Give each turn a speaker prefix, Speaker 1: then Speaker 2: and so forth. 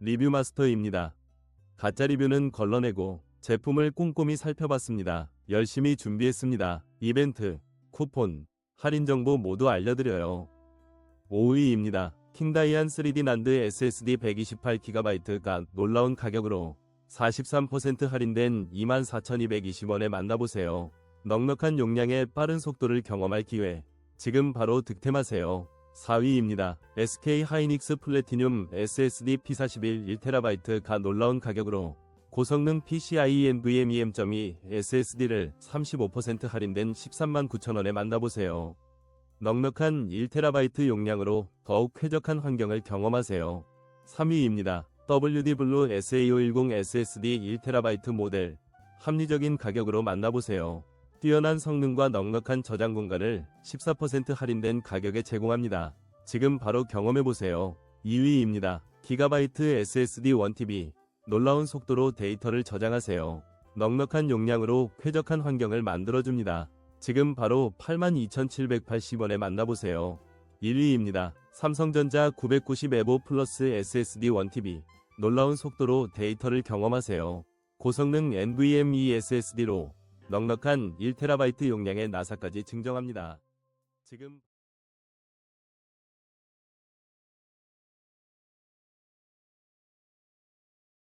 Speaker 1: 리뷰 마스터입니다. 가짜 리뷰는 걸러내고 제품을 꼼꼼히 살펴봤습니다. 열심히 준비했습니다. 이벤트, 쿠폰, 할인 정보 모두 알려드려요. 5위입니다. 킹다이안 3D 난드 SSD 128GB가 놀라운 가격으로 43% 할인된 24,220원에 만나보세요. 넉넉한 용량의 빠른 속도를 경험할 기회. 지금 바로 득템하세요. 4위입니다. SK 하이닉스 플래티늄 SSD P41 1TB가 놀라운 가격으로 고성능 PCIe NVMe SSD를 35% 할인된 13만 9천원에 만나보세요. 넉넉한 1TB 용량으로 더욱 쾌적한 환경을 경험하세요. 3위입니다. WD 블루 SA510 SSD 1TB 모델 합리적인 가격으로 만나보세요. 뛰어난 성능과 넉넉한 저장 공간을 14% 할인된 가격에 제공합니다. 지금 바로 경험해보세요. 2위입니다. 기가바이트 SSD 1TB 놀라운 속도로 데이터를 저장하세요. 넉넉한 용량으로 쾌적한 환경을 만들어줍니다. 지금 바로 82,780원에 만나보세요. 1위입니다. 삼성전자 990 에보 플러스 SSD 1TB 놀라운 속도로 데이터를 경험하세요. 고성능 NVMe SSD로 넉넉한 1TB 용량의 나사까지 증정합니다. 지금